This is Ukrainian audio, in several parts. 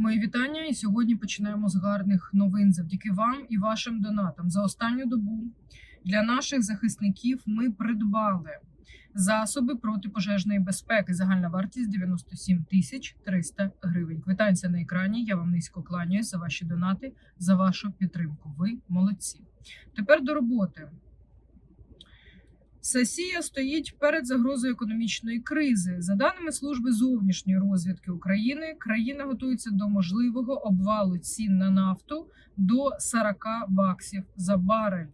Мої вітання. І сьогодні починаємо з гарних новин завдяки вам і вашим донатам. За останню добу для наших захисників ми придбали засоби протипожежної безпеки. Загальна вартість 97 тисяч 300 гривень. Квитанція на екрані. Я вам низько кланяюсь за ваші донати, за вашу підтримку. Ви молодці. Тепер до роботи. Сесія стоїть перед загрозою економічної кризи. За даними служби зовнішньої розвідки України, країна готується до можливого обвалу цін на нафту до 40 баксів за барель.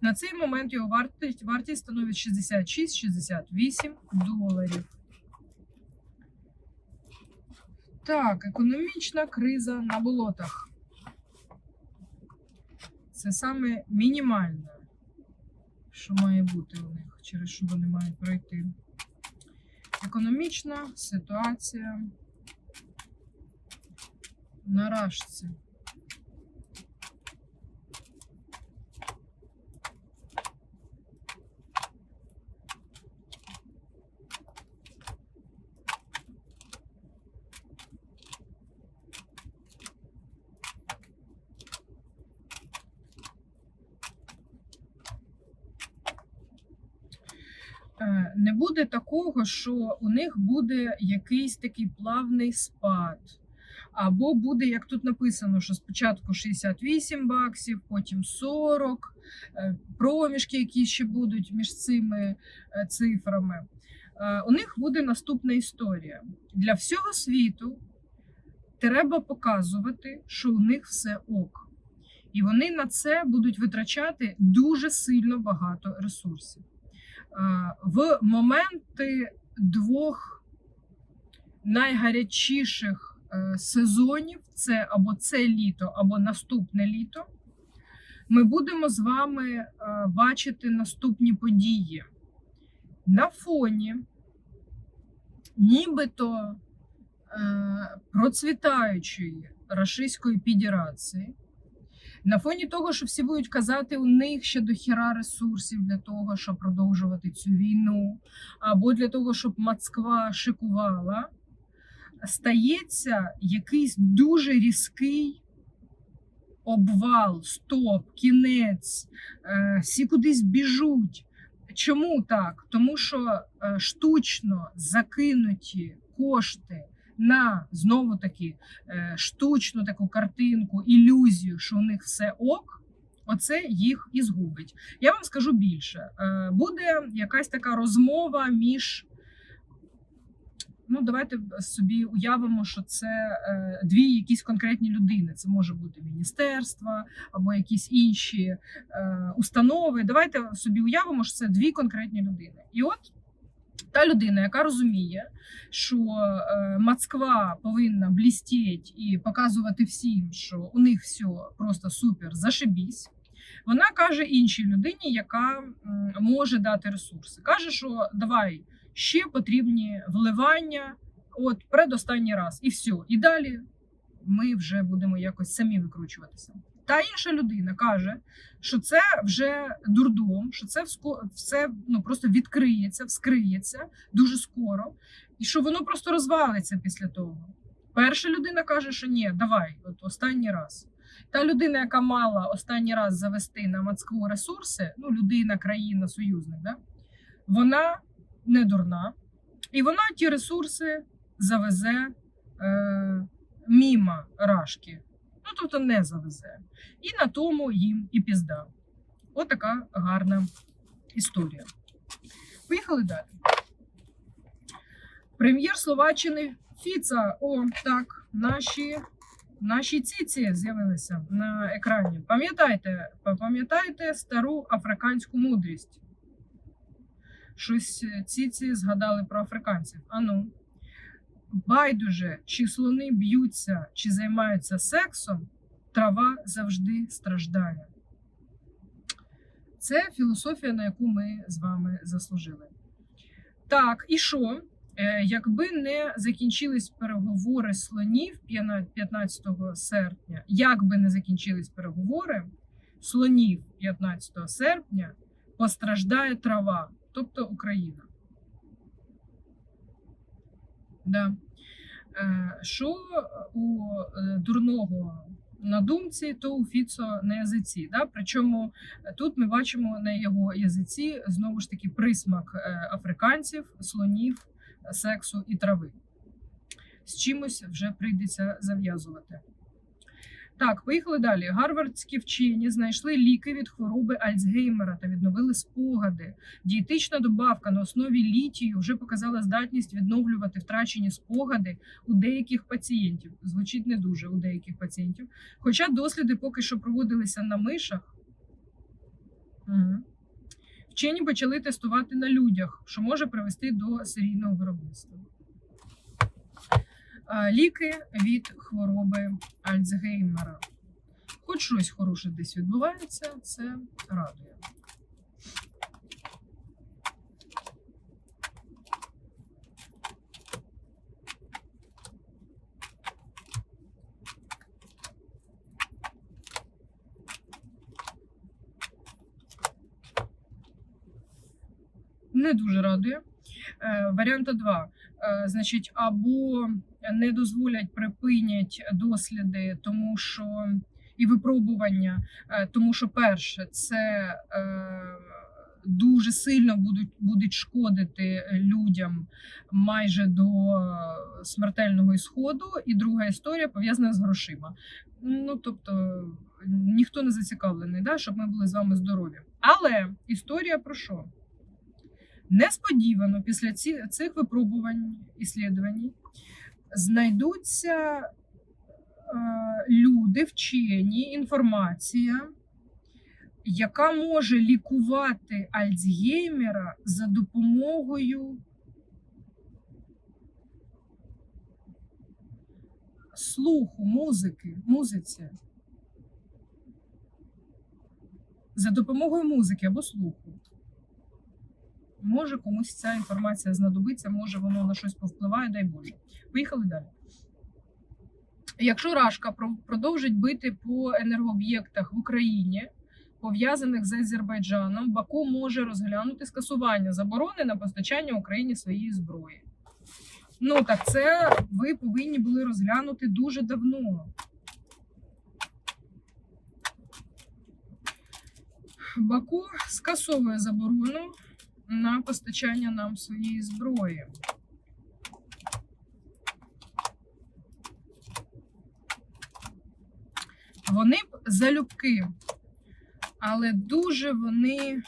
На цей момент його вартість, вартість становить 66-68 доларів. Так, економічна криза на болотах. Це саме мінімальне, що має бути у них, через що вони мають пройти. Економічна ситуація на рашці. Е, Не буде такого, що у них буде якийсь такий плавний спад. Або буде, як тут написано, що спочатку 68 баксів, потім 40, е, проміжки, які ще будуть між цими е, цифрами. Е, У них буде наступна історія. Для всього світу треба показувати, що у них все ок. І вони на це будуть витрачати дуже сильно багато ресурсів. Е, в моменти двох найгарячіших е, сезонів це або це літо, або наступне літо. Ми будемо з вами е, бачити наступні події. На фоні нібито процвітаючої Рашистської Федерації, на фоні того, що всі будуть казати, у них ще до хіра ресурсів для того, щоб продовжувати цю війну, або для того, щоб Москва шикувала, стається якийсь дуже різкий обвал, стоп, кінець, е, всі кудись біжуть. Чому так? Тому що е, штучно закинуті кошти на знову таки е, штучну таку картинку, ілюзію, що у них все ок. Оце їх і згубить. Я вам скажу більше: Е, буде якась така розмова між. Ну, давайте собі уявимо, що це е, дві якісь конкретні людини. Це може бути міністерства або якісь інші установи. Давайте собі уявимо, що це дві конкретні людини. І от та людина, яка розуміє, що е, Москва повинна блістіть і показувати всім, що у них все просто супер зашибісь. Вона каже іншій людині, яка може дати ресурси. Каже, що давай ще потрібні вливання, от предостанній раз, і все. І далі ми вже будемо якось самі викручуватися. Та інша людина каже, що це вже дурдом, що це все ну, просто відкриється, вскриється дуже скоро, і що воно просто розвалиться після того. Перша людина каже, що ні, давай, от останній раз. Та людина, яка мала останній раз завести на Москву ресурси, ну, людина, країна, союзник, да? вона не дурна, і вона ті ресурси завезе е, мімо рашки. Ну, тобто не завезе. І на тому їм і пізда. Отака гарна історія. Поїхали далі. Прем'єр Словаччини Фіца. О, так, наші, наші ціці з'явилися на екрані. Пам'ятайте, пам'ятаєте стару африканську мудрість? Щось ціці згадали про африканців. Ану. Байдуже, чи слони б'ються, чи займаються сексом, трава завжди страждає. Це філософія, на яку ми з вами заслужили. Так, і що? Е, Якби не закінчились переговори слонів 15 серпня, як би не закінчились переговори слонів 15 серпня, постраждає трава, тобто Україна. Да. Е, Що у е, дурного на думці, то у Фіцо на язиці. Да? Причому е, тут ми бачимо на його язиці знову ж таки присмак африканців, слонів, сексу і трави. З чимось вже прийдеться зав'язувати. Так, поїхали далі. Гарвардські вчені знайшли ліки від хвороби Альцгеймера та відновили спогади. Дієтична добавка на основі літію вже показала здатність відновлювати втрачені спогади у деяких пацієнтів. Звучить не дуже у деяких пацієнтів. Хоча досліди поки що проводилися на мишах. Мгм. Вчені почали тестувати на людях, що може привести до серійного виробництва. Ліки від хвороби Альцгеймера. Хоч щось хороше десь відбувається, це радує. Не дуже радує. Е, Варіанта 2. Е, Значить, або не дозволять припинять досліди, тому що і випробування, е, тому що перше, це е, дуже сильно будуть будуть шкодити людям майже до смертельного ісходу. І друга історія пов'язана з грошима. Ну тобто ніхто не зацікавлений, да, щоб ми були з вами здорові. Але історія про що? Несподівано після цих випробувань іслідувань знайдуться е, люди, вчені, інформація, яка може лікувати Альцгеймера за допомогою слуху, музики, музиці. За допомогою музики або слуху. Може комусь ця інформація знадобиться, може воно на щось повпливає, дай Боже. Поїхали далі. Якщо Рашка продовжить бити по енергооб'єктах в Україні, пов'язаних з Азербайджаном, Баку може розглянути скасування заборони на постачання Україні своєї зброї. Ну так це ви повинні були розглянути дуже давно. Баку скасовує заборону на постачання нам своєї зброї. Вони б залюбки, але дуже вони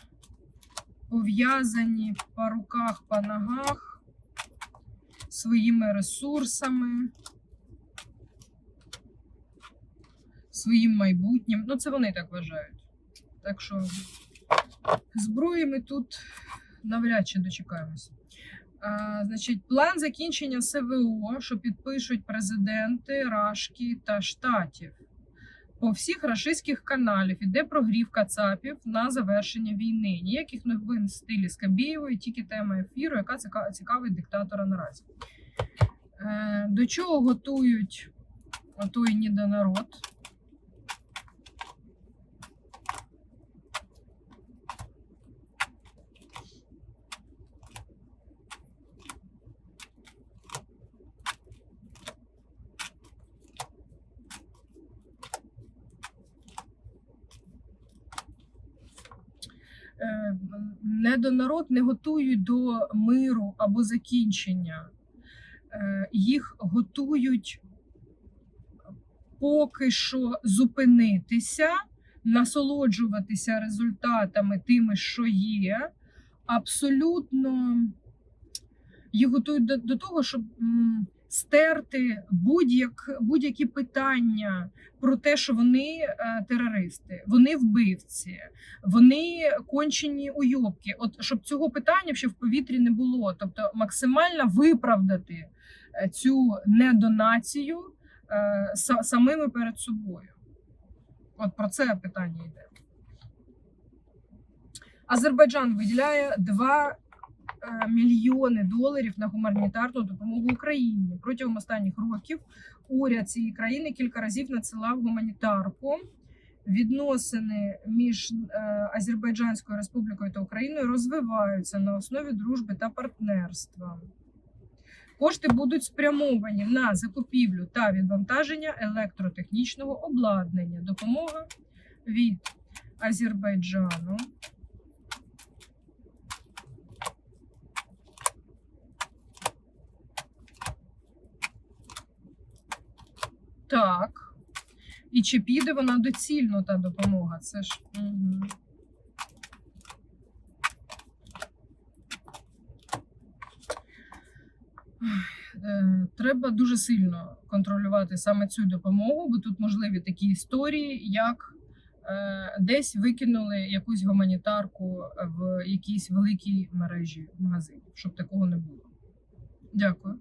пов'язані по руках, по ногах своїми ресурсами, своїм майбутнім. Ну, це вони так вважають. Так що зброї ми тут навряд чи дочекаємося. А, значить, план закінчення СВО, що підпишуть президенти Рашки та Штатів. По всіх рашистських каналів іде прогрів Кацапів на завершення війни. Ніяких новин в стилі Скабєєвої, тільки тема ефіру, яка цікавить диктатора наразі. Е, до чого готують той недонарод? Е, недонарод не готують до миру або закінчення. Е, Їх готують поки що зупинитися, насолоджуватися результатами тими, що є. Абсолютно їх готують до, до того, щоб стерти будь-як, будь-які питання про те, що вони е, терористи, вони вбивці, вони кончені уйобки. От щоб цього питання ще в повітрі не було. Тобто максимально виправдати е, цю недонацію е, са- самими перед собою. От про це питання йде. Азербайджан виділяє 2 е, мільйони доларів на гуманітарну допомогу Україні. Протягом останніх років уряд цієї країни кілька разів надсилав гуманітарку. Відносини між е, Азербайджанською Республікою та Україною розвиваються на основі дружби та партнерства. Кошти будуть спрямовані на закупівлю та відвантаження електротехнічного обладнання. Допомога від Азербайджану. Так. І чи піде вона доцільно та допомога? Це ж. Угу. Треба дуже сильно контролювати саме цю допомогу, бо тут можливі такі історії, як е, десь викинули якусь гуманітарку в якійсь великій мережі магазинів, щоб такого не було. Дякую.